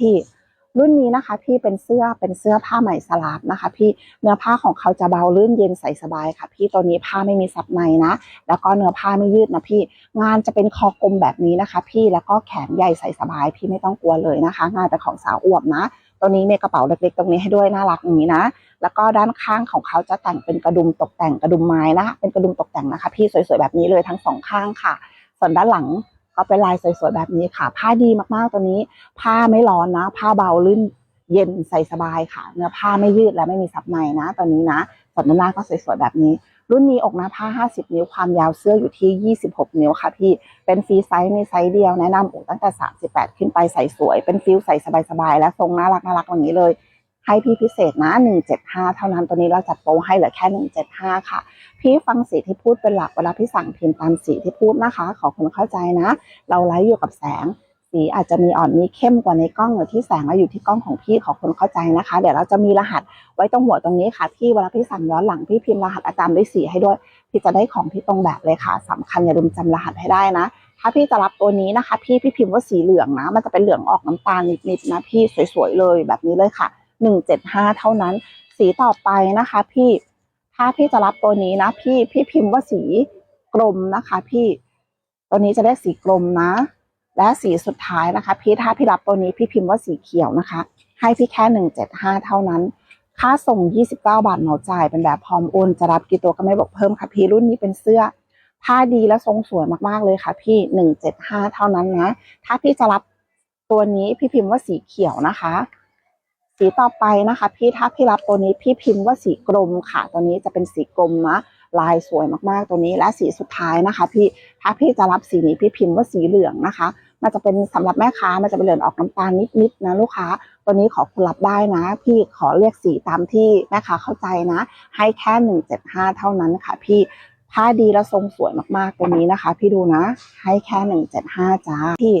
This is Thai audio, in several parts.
พี่ รุ่นนี้นะคะ พี่เป็นเสื้อเป็นเสื้อผ้าไหมสลาบนะคะ พี่เนื้อผ้าของเขาจะเบาลื่นเย็นใส่สบายค่ะ พี่ตัวนี้ผ้าไม่มีซับในนะ แล้วก็เนื้อผ้าไม่ยืดนะพี่ งานจะเป็นคอกลมแบบนี้นะคะ พี่แล้วก็แขนใหญ่ใส่สบาย พี่ไม่ต้องกลัวเลยนะคะ งานเป็นของสาวอวบนะตัวนี้มีกระเป๋าเล็กๆ ตรงนี้ให้ด้วยน่ารักอย่างนี้นะ แล้วก็ด้านข้างของเขาจะแต่งเป็นกระดุมตกแต่งกระดุมไม้นะ เป็นกระดุมตกแต่งนะคะ พี่สวยๆแบบนี้เลยทั้งสองข้างค่ะ ส่วนด้านหลัง ก็เป็นลายสวยๆแบบนี้ค่ะ ผ้าดีมากๆตัวนี้ ผ้าไม่ร้อนนะ ผ้าเบาลื่นเย็นใส่สบายค่ะ เนื้อผ้าไม่ยืดและไม่มีซับในนะตัวนี้นะส่วนด้านหน้าก็สวยๆแบบนี้ รุ่นนี้อกหน้าผ้า 50 นิ้วความยาวเสื้ออยู่ที่ 26 นิ้วค่ะพี่ เป็นฟรีไซส์ในไซส์เดียวแนะนำอกตั้งแต่ 38 ขึ้นไปใส่สวย เป็นฟิลใส่สบายๆและทรงน่ารักน่ารักอย่างนี้เลย ให้พี่พิเศษนะ 175 เท่านั้นตัวนี้เราจัดโปรให้เหลือแค่ 175 ค่ะ พี่ฟังสีที่พูดเป็นหลักเวลาพี่สั่งพิมพ์ตามสีที่พูดนะคะ ขอคุณเข้าใจนะ เราไลฟ์อยู่กับแสง สีอาจจะมีอ่อนมีเข้มกว่าในกล้องหรือที่แสงเราอยู่ที่กล้องของพี่ขอคุณเข้าใจนะคะ เดี๋ยวเราจะมีรหัสไว้ตรงหัวตรงนี้ค่ะ พี่เวลาพี่สั่งย้อนหลังพี่พิมพ์รหัสอาจารย์ด้วยสีให้ด้วย พี่จะได้ของที่ตรงแบบเลยค่ะสำคัญอย่าลืมจำรหัสให้ได้นะถ้าพี่จะรับตัวนี้นะคะ พี่พี่พิมพ์ว่าสีเหลืองนะ มันจะเป็นเหลืองออกน้ำตาลนิดๆนะพี่สวยๆเลยแบบนี้เลยค่ะ 175 เท่านั้น สีต่อไปนะคะ พี่ถ้าพี่จะรับตัวนี้นะ พี่พี่พิมพ์ว่าสีกลมนะคะ พี่ตัวนี้จะได้สีกลมนะ และสีสุดท้ายนะคะ พี่ถ้าพี่รับตัวนี้พี่พิมพ์ว่าสีเขียวนะคะ ให้พี่แค่ 175 เท่านั้น ค่าส่ง 29 บาทเหมาจ่ายเป็นแบบพร้อมโอนจะรับกี่ตัวก็ไม่บอกเพิ่มค่ะพี่รุ่นนี้เป็นเสื้อผ้าดีและทรงสวยมากๆเลยค่ะ พี่175เท่านั้นนะ ถ้าพี่จะรับตัวนี้พี่พิมพ์ว่าสีเขียวนะคะ สีต่อไปนะคะ พี่ถ้าพี่รับตัวนี้พี่พิมพ์ว่าสีกรมค่ะ ตัวนี้จะเป็นสีกรมนะลายสวยมากๆตัวนี้และสีสุดท้ายนะคะ พี่ถ้าพี่จะรับสีนี้พี่พิมพ์ว่าสีเหลืองนะคะมันจะเป็นสำหรับแม่ค้ามันจะเป็นเหลืองออกน้ำตาลนิดๆนะลูกค้า ตัวนี้ขอคุณรับได้นะ พี่ขอเรียกสีตามที่แม่ค้าเข้าใจนะ ให้แค่หนึ่งเจ็ดห้าเท่านั้นค่ะ พี่ผ้าดีและทรงสวยมากๆตัวนี้นะคะ พี่ดูนะ ให้แค่หนึ่งเจ็ดห้าจ้าพี่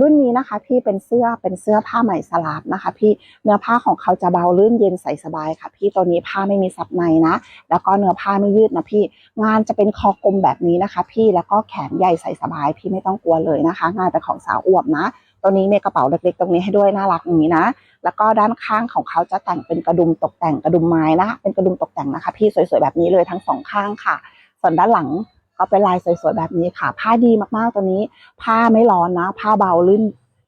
รุ่นนี้นะคะพี่เป็นเสื้อเป็นเสื้อผ้าไหมสลาบนะคะ พี่เนื้อผ้าของเขาจะเบาลื่นเย็นใส่สบายค่ะ พี่ตัวนี้ผ้าไม่มีซับในนะ แล้วก็เนื้อผ้าไม่ยืดนะพี่ งานจะเป็นคอกลมแบบนี้นะคะ พี่แล้วก็แขนใหญ่ใส่สบาย พี่ไม่ต้องกลัวเลยนะคะ งานเป็นของสาวอวบนะตัวนี้มีกระเป๋าเล็กๆ ตรงนี้ให้ด้วยน่ารักอย่างนี้นะ แล้วก็ด้านข้างของเขาจะแต่งเป็นกระดุมตกแต่งกระดุมไม้นะ เป็นกระดุมตกแต่งนะคะ พี่สวยๆแบบนี้เลยทั้งสองข้างค่ะ ส่วนด้านหลัง ก็เป็นลายสวยๆแบบนี้ค่ะ ผ้าดีมากๆตัวนี้ ผ้าไม่ร้อนนะ ผ้าเบาลื่น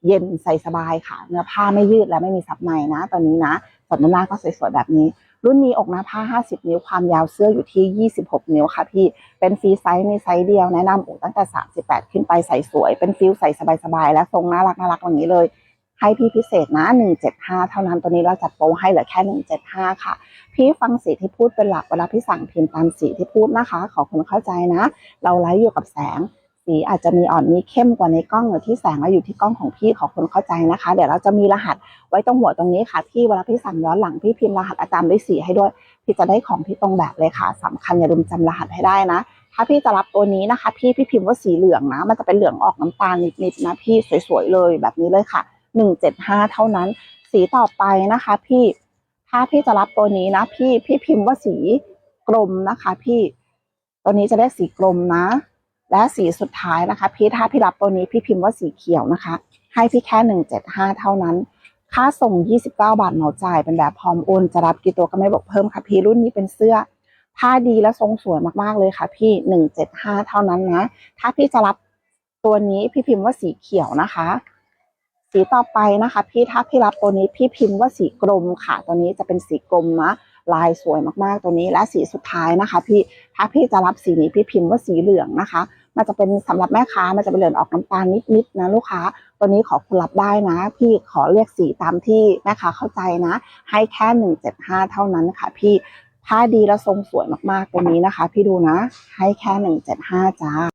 เย็นใส่สบายค่ะ เนื้อผ้าไม่ยืดและไม่มีซับในนะตัวนี้นะส่วนด้านหน้าก็สวยๆแบบนี้ รุ่นนี้อกหน้าผ้า 50 นิ้วความยาวเสื้ออยู่ที่ 26 นิ้วค่ะพี่ เป็นฟรีไซส์ในไซส์เดียวแนะนำอกตั้งแต่ 38 ขึ้นไปใส่สวย เป็นฟิลใส่สบายๆและทรงน่ารักน่ารักอย่างนี้เลย ให้พี่พิเศษนะ 175 เท่านั้น ตัวนี้เราจัดโปรให้เหลือแค่ 175 ค่ะ พี่ฟังสีที่พูดเป็นหลัก เวลาพี่สั่งพิมพ์ตามสีที่พูดนะคะ ขอคุณเข้าใจนะ เราไลฟ์อยู่กับแสง สีอาจจะมีอ่อนมีเข้มกว่าในกล้องหรือที่แสงเราอยู่ที่กล้องของพี่ขอคุณเข้าใจนะคะ เดี๋ยวเราจะมีรหัสไว้ตรงหัวตรงนี้ค่ะ พี่เวลาพี่สั่งย้อนหลังพี่พิมพ์รหัสอาจารย์ด้วยสีให้ด้วย พี่จะได้ของที่ตรงแบบเลยค่ะสำคัญอย่าลืมจำรหัสให้ได้นะถ้าพี่จะรับตัวนี้นะคะ พี่พี่พิมพ์ว่าสีเหลืองนะ มันจะเป็นเหลืองออกน้ำตาลนิดๆนะพี่สวยๆเลยแบบนี้เลยค่ะ 175 เท่านั้น สีต่อไปนะคะ พี่ถ้าพี่จะรับตัวนี้นะ พี่พี่พิมพ์ว่าสีกลมนะคะ พี่ตัวนี้จะได้สีกลมนะ และสีสุดท้ายนะคะ พี่ถ้าพี่รับตัวนี้พี่พิมพ์ว่าสีเขียวนะคะ ให้พี่แค่ 175 เท่านั้น ค่าส่ง 29 บาทเหมาจ่ายเป็นแบบพร้อมโอนจะรับกี่ตัวก็ไม่บอกเพิ่มค่ะพี่รุ่นนี้เป็นเสื้อผ้าดีและทรงสวยมากๆเลยค่ะ พี่175เท่านั้นนะ ถ้าพี่จะรับตัวนี้พี่พิมพ์ว่าสีเขียวนะคะ สีต่อไปนะคะ พี่ถ้าพี่รับตัวนี้พี่พิมพ์ว่าสีกรมค่ะ ตัวนี้จะเป็นสีกรมนะลายสวยมากๆตัวนี้และสีสุดท้ายนะคะ พี่ถ้าพี่จะรับสีนี้พี่พิมพ์ว่าสีเหลืองนะคะ มันจะเป็นสำหรับแม่ค้ามันจะเป็นเหลืองออกน้ำตาลนิดๆนะลูกค้า ตัวนี้ขอคุณรับได้นะ พี่ขอเรียกสีตามที่แม่ค้าเข้าใจนะ ให้แค่175 เท่านั้นค่ะ พี่ผ้าดีและทรงสวยมากๆตัวนี้นะคะ พี่ดูนะ ให้แค่175จ้า